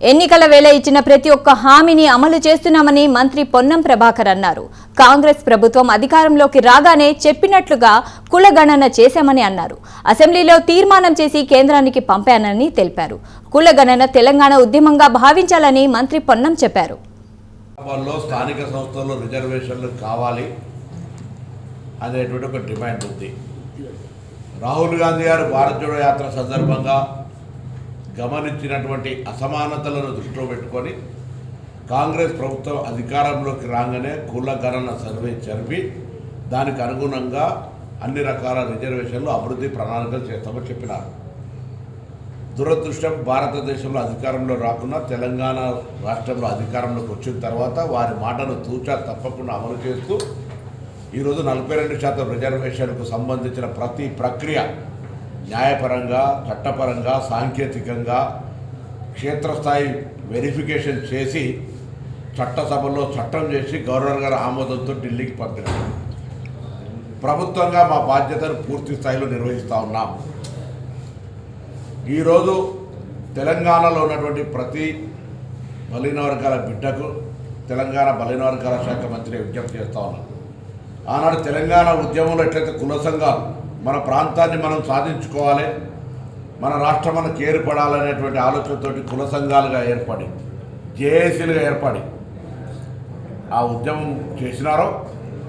ఎన్నికల వేళ ఇచ్చిన ప్రతి ఒక్క హామీని అమలు చేస్తున్నామని మంత్రి పొన్నం ప్రభాకర్ అన్నారు. కాంగ్రెస్ ప్రభుత్వం అధికారంలోకి రాగానే చెప్పినట్లుగా కులగణన చేశామని అన్నారు. అసెంబ్లీలో తీర్మానం చేసి కేంద్రానికి పంపానని తెలిపారు. కులగణన తెలంగాణ ఉద్యమంగా భావించాలని మంత్రి పొన్నం చెప్పారు. స్థానిక సంస్థల్లో రిజర్వేషన్లు కావాలి అనేటువంటి ఒక డిమాండ్ ఉంది. రాహుల్ గాంధీ గారు భారత్ జోడో యాత్ర సందర్భంగా గమనించినటువంటి అసమానతలను దృష్టిలో పెట్టుకొని కాంగ్రెస్ ప్రభుత్వం అధికారంలోకి రాగానే కుల గణన సర్వే జరిపి దానికి అనుగుణంగా అన్ని రకాల రిజర్వేషన్లు అభివృద్ధి ప్రణాళికలు చేస్తామని చెప్పినారు. దురదృష్టం భారతదేశంలో అధికారంలో రాకుండా తెలంగాణ రాష్ట్రంలో అధికారంలోకి వచ్చిన తర్వాత వారి మాటను తూచా తప్పకుండా అమలు చేస్తూ ఈరోజు నలభై రెండు శాతం రిజర్వేషన్కు సంబంధించిన ప్రతి ప్రక్రియ న్యాయపరంగా చట్టపరంగా సాంకేతికంగా క్షేత్రస్థాయి వెరిఫికేషన్ చేసి చట్టసభలో చట్టం చేసి గవర్నర్ గారి ఆమోదంతో ఢిల్లీకి పంపినారు. ప్రభుత్వంగా మా బాధ్యతను పూర్తి స్థాయిలో నిర్వహిస్తూ ఉన్నాం. ఈరోజు తెలంగాణలో ఉన్నటువంటి ప్రతి బలిన వర్గాల బిడ్డకు తెలంగాణ బలిన వర్గాల శాఖ మంత్రి విజ్ఞప్తి చేస్తూ ఉన్నాం. ఆనాడు తెలంగాణ ఉద్యమంలో ఎట్లయితే కుల సంఘాలు మన ప్రాంతాన్ని మనం సాధించుకోవాలి. మన రాష్ట్రం మనకు ఏర్పడాలనేటువంటి ఆలోచనతోటి కుల సంఘాలుగా ఏర్పడి జేఏసీలుగా ఏర్పడి ఆ ఉద్యమం చేసినారో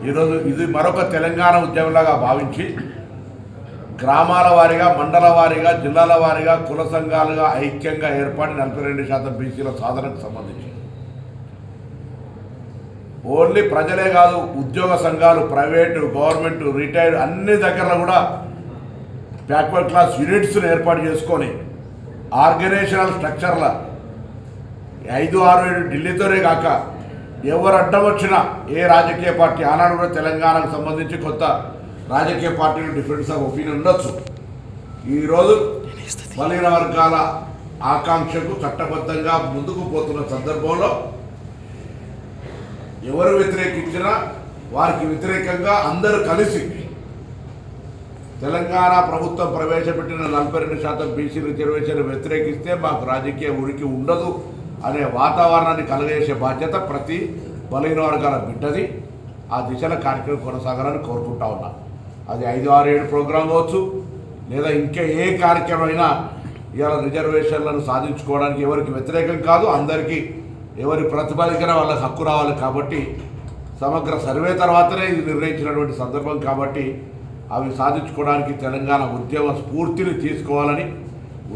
ఈరోజు ఇది మరొక తెలంగాణ ఉద్యమంలాగా భావించి గ్రామాల వారీగా మండల వారీగా జిల్లాల వారీగా కుల సంఘాలుగా ఐక్యంగా ఏర్పడి నలభై రెండు శాతం బీసీల సాధనకు సంబంధించి ఓన్లీ ప్రజలే కాదు ఉద్యోగ సంఘాలు ప్రైవేటు గవర్నమెంట్ రిటైర్డ్ అన్ని దగ్గర కూడా బ్యాక్వర్డ్ క్లాస్ యూనిట్స్ను ఏర్పాటు చేసుకొని ఆర్గనైజేషనల్ స్ట్రక్చర్ల ఐదు ఆరు ఏడు ఢిల్లీతోనే కాక ఎవరు అడ్డం వచ్చినా ఏ రాజకీయ పార్టీ ఆనాడు కూడా తెలంగాణకు సంబంధించి కొత్త రాజకీయ పార్టీలు డిఫరెన్స్ ఆఫ్ ఒపీనియన్ ఉండొచ్చు. ఈరోజు బలహీన వర్గాల ఆకాంక్షకు చట్టబద్ధంగా ముందుకు పోతున్న సందర్భంలో ఎవరు వ్యతిరేకించినా వారికి వ్యతిరేకంగా అందరూ కలిసి తెలంగాణ ప్రభుత్వం ప్రవేశపెట్టిన నలభై రెండు శాతం బీసీ రిజర్వేషన్ వ్యతిరేకిస్తే మాకు రాజకీయ ఉనికి ఉండదు అనే వాతావరణాన్ని కలగజేసే బాధ్యత ప్రతి బలహీన వర్గాల బిడ్డది. ఆ దిశలో కార్యక్రమం కొనసాగాలని కోరుకుంటా ఉన్నా. అది ఐదు ఆరు ఏడు ప్రోగ్రాం కావచ్చు లేదా ఇంకా ఏ కార్యక్రమం అయినా ఇవాళ రిజర్వేషన్లను సాధించుకోవడానికి ఎవరికి వ్యతిరేకం కాదు అందరికీ ఎవరి ప్రతిపాదికన వాళ్ళకి హక్కు రావాలి కాబట్టి సమగ్ర సర్వే తర్వాతనే ఇది నిర్ణయించినటువంటి సందర్భం కాబట్టి అవి సాధించుకోవడానికి తెలంగాణ ఉద్యమ స్ఫూర్తిని తీసుకోవాలని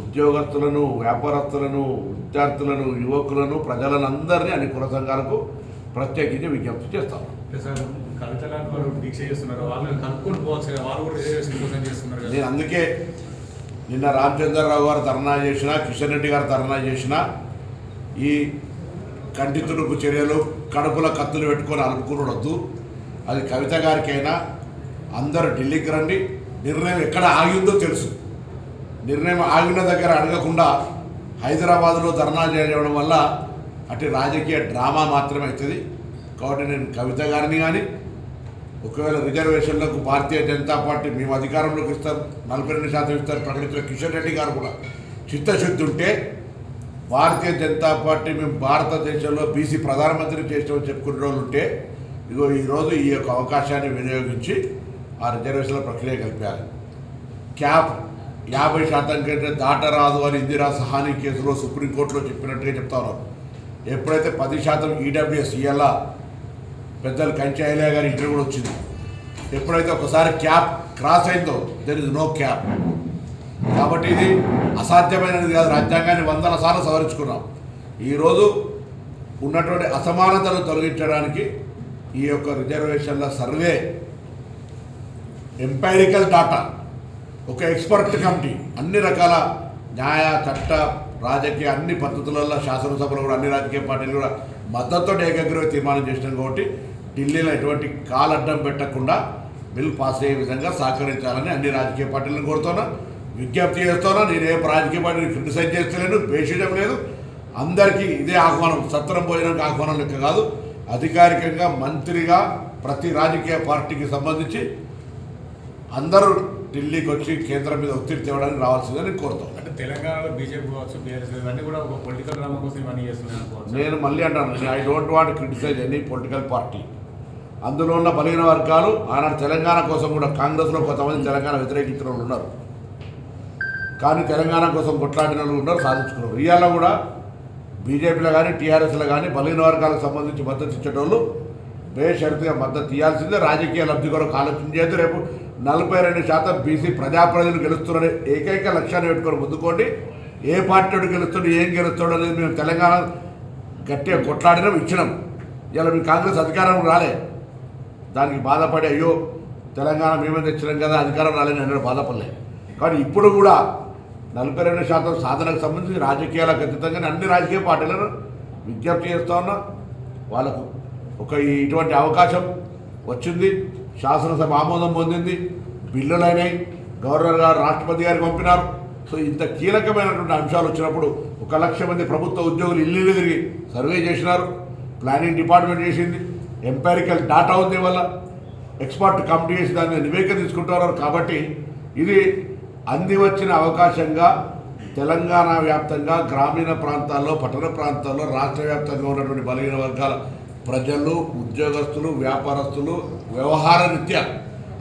ఉద్యోగస్తులను వ్యాపారస్తులను విద్యార్థులను యువకులను ప్రజలను అందరినీ అన్ని కుల సంఘాలకు ప్రత్యేకించి విజ్ఞప్తి చేస్తాం. నేను అందుకే నిన్న రామచంద్రరావు గారు ధర్నా చేసిన కిషన్ రెడ్డి గారు ధర్నా చేసిన ఈ కంటి తుడుపు చర్యలు కడుపుల కత్తులు పెట్టుకొని అనుకునవద్దు అది కవిత గారికైనా అందరూ ఢిల్లీకి రండి. నిర్ణయం ఎక్కడ ఆగిందో తెలుసు. నిర్ణయం ఆగిన దగ్గర అడగకుండా హైదరాబాద్లో ధర్నా చేయడం వల్ల అటు రాజకీయ డ్రామా మాత్రమే అవుతుంది. కాబట్టి నేను కవిత గారిని కానీ ఒకవేళ రిజర్వేషన్లకు భారతీయ జనతా పార్టీ మేము అధికారంలోకి ఇస్తాం నలభై రెండు శాతం ఇస్తారు ప్రకటించిన కిషన్ రెడ్డి గారు కూడా. చిత్తశుద్ధి ఉంటే భారతీయ జనతా పార్టీ మేము భారతదేశంలో బీసీ ప్రధానమంత్రి చేసామని చెప్పుకునే రోజులు ఉంటే ఇదిగో ఈరోజు ఈ యొక్క అవకాశాన్ని వినియోగించి ఆ రిజర్వేషన్ల ప్రక్రియ కలిపారు క్యాప్ యాభై శాతం కంటే దాటరాదు అని ఇందిరా సహాని కేసులో సుప్రీంకోర్టులో చెప్పినట్టుగా చెప్తారు ఎప్పుడైతే పది శాతం ఈడబ్ల్యూఎస్ ఇయ్యాల పెద్దలు కంచాయలే గారి ఇంటర్ కూడా వచ్చింది. ఎప్పుడైతే ఒకసారి క్యాప్ క్రాస్ అయిందో దెర్ ఇస్ నో క్యాప్ కాబట్టి ఇది అసాధ్యమైనది కాదు. రాజ్యాంగాన్ని వందల సార్లు సవరించుకున్నాం. ఈరోజు ఉన్నటువంటి అసమానతను తొలగించడానికి ఈ యొక్క రిజర్వేషన్ల సర్వే ఎంపైరికల్ డాటా ఒక ఎక్స్పర్ట్ కమిటీ అన్ని రకాల న్యాయ చట్ట రాజకీయ అన్ని పద్ధతులలో శాసనసభలో కూడా అన్ని రాజకీయ పార్టీలు కూడా మద్దతుతో ఏకగ్రీవ తీర్మానం చేసినాం కాబట్టి ఢిల్లీలో ఎటువంటి కాలడ్డం పెట్టకుండా బిల్ పాస్ అయ్యే విధంగా సహకరించాలని అన్ని రాజకీయ పార్టీలను కోరుతున్నా. విజ్ఞప్తి చేస్తున్నా నేను ఏ రాజకీయ పార్టీని క్రిటిసైజ్ చేస్తలేను భేషించడం లేదు. అందరికీ ఇదే ఆహ్వానం సత్రం భోజనానికి ఆహ్వానం లెక్క కాదు. అధికారికంగా మంత్రిగా ప్రతి రాజకీయ పార్టీకి సంబంధించి అందరూ ఢిల్లీకి వచ్చి కేంద్రం మీద ఒత్తిడి తేవడానికి రావాల్సిందని నేను కోరుతాను అంటే తెలంగాణలో బీజేపీ కావచ్చు బీఆర్ఎస్ ఇవన్నీ కూడా ఒక పొలిటికల్ డ్రామా కోసం ఇవన్నీ చేస్తున్నాయి అనుకోవచ్చు నేను మళ్ళీ అంటాను I don't want criticize any political party అందులో ఉన్న బలహీన వర్గాలు ఆనాడు తెలంగాణ కోసం కూడా కాంగ్రెస్లో కొంతమంది తెలంగాణ వ్యతిరేకించిన వాళ్ళు ఉన్నారు. కానీ తెలంగాణ కోసం కొట్లాడిన వాళ్ళు ఉన్నారు సాధించుకున్నారు. ఇవాళ కూడా బీజేపీలో కానీ టీఆర్ఎస్లో కానీ బలహీన వర్గాలకు సంబంధించి మద్దతు ఇచ్చేటోళ్ళు బేషరతుగా మద్దతు ఇవ్వాల్సిందే రాజకీయ లబ్ధి కొరకు ఆలోచన చేయదు రేపు నలభై రెండు శాతం బీసీ ప్రజాప్రతినిధులు గెలుస్తున్నారనే ఏకైక లక్ష్యాన్ని పెట్టుకొని ముందుకోండి. ఏ పార్టీ గెలుస్తుంది ఏం గెలుస్తాడు అనేది మేము తెలంగాణ గట్టిగా కొట్లాడినాం ఇచ్చినాం. ఇలా మీ కాంగ్రెస్ అధికారం రాలే. దానికి బాధపడి అయ్యో తెలంగాణ మేమే తెచ్చినాం కదా అధికారం రాలేని అన్నాడు బాధపడలే. కానీ ఇప్పుడు కూడా నలభై రెండు శాతం సాధనకు సంబంధించి రాజకీయాలకు అతీతంగానే అన్ని రాజకీయ పార్టీలను విజ్ఞప్తి చేస్తూ ఉన్నా. వాళ్ళకు ఒక ఇటువంటి అవకాశం వచ్చింది. శాసనసభ ఆమోదం పొందింది. బిల్లులైనాయి అయినాయి. గవర్నర్ గారు రాష్ట్రపతి గారికి పంపినారు. సో ఇంత కీలకమైనటువంటి అంశాలు వచ్చినప్పుడు ఒక లక్ష మంది ప్రభుత్వ ఉద్యోగులు ఇల్లు తిరిగి సర్వే చేసినారు. ప్లానింగ్ డిపార్ట్మెంట్ చేసింది. ఎంపారికల్ డాటా ఉంది వల్ల ఎక్స్పర్ట్ కమిటీ చేసి దాన్ని నివేదిక తీసుకుంటున్నారు. కాబట్టి ఇది అంది వచ్చిన అవకాశంగా తెలంగాణ వ్యాప్తంగా గ్రామీణ ప్రాంతాల్లో పట్టణ ప్రాంతాల్లో రాష్ట్ర వ్యాప్తంగా ఉన్నటువంటి బలహీన వర్గాల ప్రజలు ఉద్యోగస్తులు వ్యాపారస్తులు వ్యవహార రీత్యా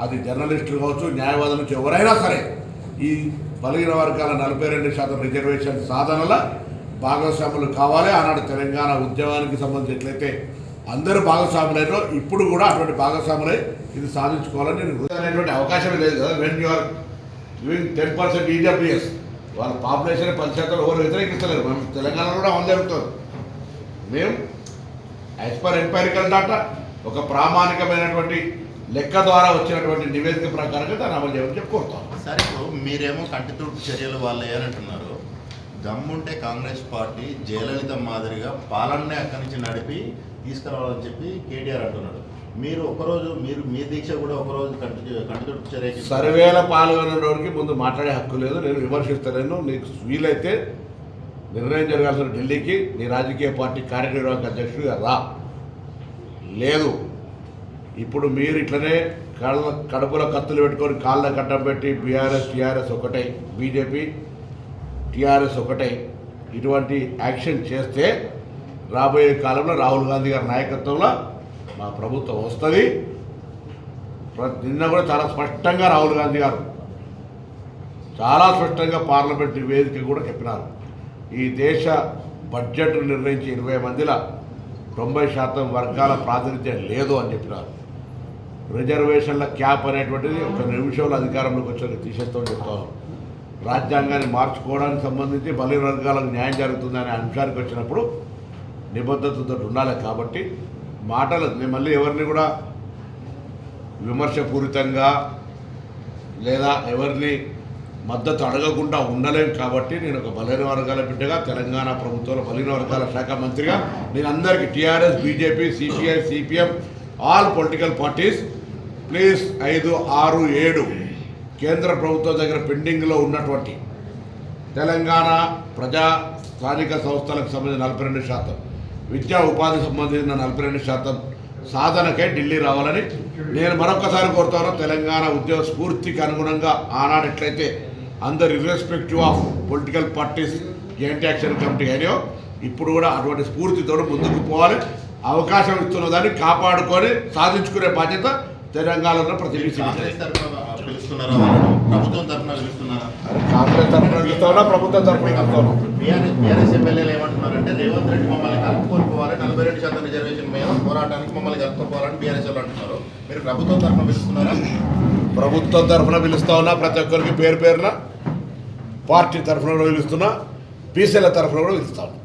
అది జర్నలిస్టులు కావచ్చు న్యాయవాదులు నుంచి ఎవరైనా సరే ఈ బలహీన వర్గాల నలభై రెండు శాతం రిజర్వేషన్ సాధనల భాగస్వాములు కావాలి. ఆనాడు తెలంగాణ ఉద్యమానికి సంబంధించి ఎట్లయితే అందరూ భాగస్వాములైనో ఇప్పుడు కూడా అటువంటి భాగస్వాములై ఇది సాధించుకోవాలని నేను అనేటువంటి అవకాశం లేదు కదా. When your giving ten percent EWS వాళ్ళ పాపులేషన్ పది శాతం ఎవరు వ్యతిరేకిస్తలేరు. మేము తెలంగాణలో కూడా అమలు జరుగుతుంది. మేము యాజ్ పర్ ఎంపైరికల్ డాటా ఒక ప్రామాణికమైనటువంటి లెక్క ద్వారా వచ్చినటువంటి నివేదిక ప్రకారంగా దాన్ని అమలు చేయమని చెప్పి కోరుతాం. సరే ఇప్పుడు మీరేమో కంటితుడుపు చర్యలు వాళ్ళు అని దమ్ముంటే కాంగ్రెస్ పార్టీ జయలలిత మాదిరిగా పాలన్నే అక్కడి నుంచి నడిపి తీసుకురావాలని చెప్పి కేటీఆర్ అంటున్నాడు. మీరు ఒకరోజు మీరు మీ దీక్ష కూడా ఒకరోజు కంటితుడుపు చర్యకి సర్వేల పాల్గొనడానికి ముందు మాట్లాడే హక్కు లేదు. నేను విమర్శిస్తలేను నీకు వీలైతే నిర్ణయం జరగాల్సిన ఢిల్లీకి నీ రాజకీయ పార్టీ కార్యనిర్వాహక అధ్యక్షుడిగా రా. లేదు. ఇప్పుడు మీరు ఇట్లనే కళ్ళ కడుపులో కత్తులు పెట్టుకొని కాళ్ళ కట్టం పెట్టి బీఆర్ఎస్ టీఆర్ఎస్ ఒకటై బీజేపీ టీఆర్ఎస్ ఒకటై ఇటువంటి యాక్షన్ చేస్తే రాబోయే కాలంలో రాహుల్ గాంధీ గారి నాయకత్వంలో మా ప్రభుత్వం వస్తుంది. నిన్న కూడా చాలా స్పష్టంగా రాహుల్ గాంధీ గారు చాలా స్పష్టంగా పార్లమెంట్ వేదిక కూడా చెప్పినారు. ఈ దేశ బడ్జెట్ నిర్ణయించి ఇరవై మందిల తొంభై శాతం వర్గాల ప్రాతినిధ్యం లేదు అని చెప్పినారు. రిజర్వేషన్ల క్యాప్ అనేటువంటిది ఒక నిమిషంలో అధికారంలోకి వచ్చి తీసేస్తామని చెప్తాను రాజ్యాంగాన్ని మార్చుకోవడానికి సంబంధించి బలి వర్గాలకు న్యాయం జరుగుతుందనే అంశానికి వచ్చినప్పుడు నిబద్ధతతో ఉండాలి కాబట్టి మాటలు మేము మళ్ళీ ఎవరిని కూడా విమర్శపూరితంగా లేదా ఎవరిని మద్దతు అడగకుండా ఉండలేము కాబట్టి నేను ఒక బలహీన వర్గాల బిడ్డగా తెలంగాణ ప్రభుత్వంలో బలహీన వర్గాల శాఖ మంత్రిగా నేను అందరికీ TRS BJP CPI CPM all political parties please ఐదు ఆరు ఏడు కేంద్ర ప్రభుత్వం దగ్గర పెండింగ్లో ఉన్నటువంటి తెలంగాణ ప్రజా స్థానిక సంస్థలకు సంబంధించిన నలభై రెండు శాతం. విద్యా ఉపాధి సంబంధించిన నలభై రెండు శాతం సాధనకై ఢిల్లీ రావాలని నేను మరొకసారి కోరుతాను. తెలంగాణ ఉద్యోగ స్ఫూర్తికి అనుగుణంగా ఆనాడు ఎట్లయితే అందరు irrespective of political parties joint action committee అయినాయో ఇప్పుడు కూడా అటువంటి స్ఫూర్తితో ముందుకు పోవాలి. అవకాశం ఇస్తున్న దాన్ని కాపాడుకొని సాధించుకునే బాధ్యత తెలంగాణలో ప్రతి పిలుస్తున్నారు? ప్రభుత్వం తరఫున పిలుస్తున్నారా కాంగ్రెస్ తరఫున ప్రభుత్వం బీఆర్ఎస్ ఎమ్మెల్యేలు ఏమంటున్నారంటే రేవంత్ రెడ్డి మమ్మల్ని కలుపుకొని పోవాలి నలభై రెండు శాతం రిజర్వేషన్ మీద పోరాటానికి మమ్మల్ని కలుపుకోవాలని బీఆర్ఎస్ వాళ్ళు అంటున్నారు. మీరు ప్రభుత్వం తరఫున పిలుస్తున్నారా? ప్రభుత్వం తరఫున పిలుస్తా ఉన్నా ప్రతి ఒక్కరికి పేరు పేరున పార్టీ తరఫున కూడా పిలుస్తున్నా బీసీల తరఫున కూడా పిలుస్తా. ఉన్నా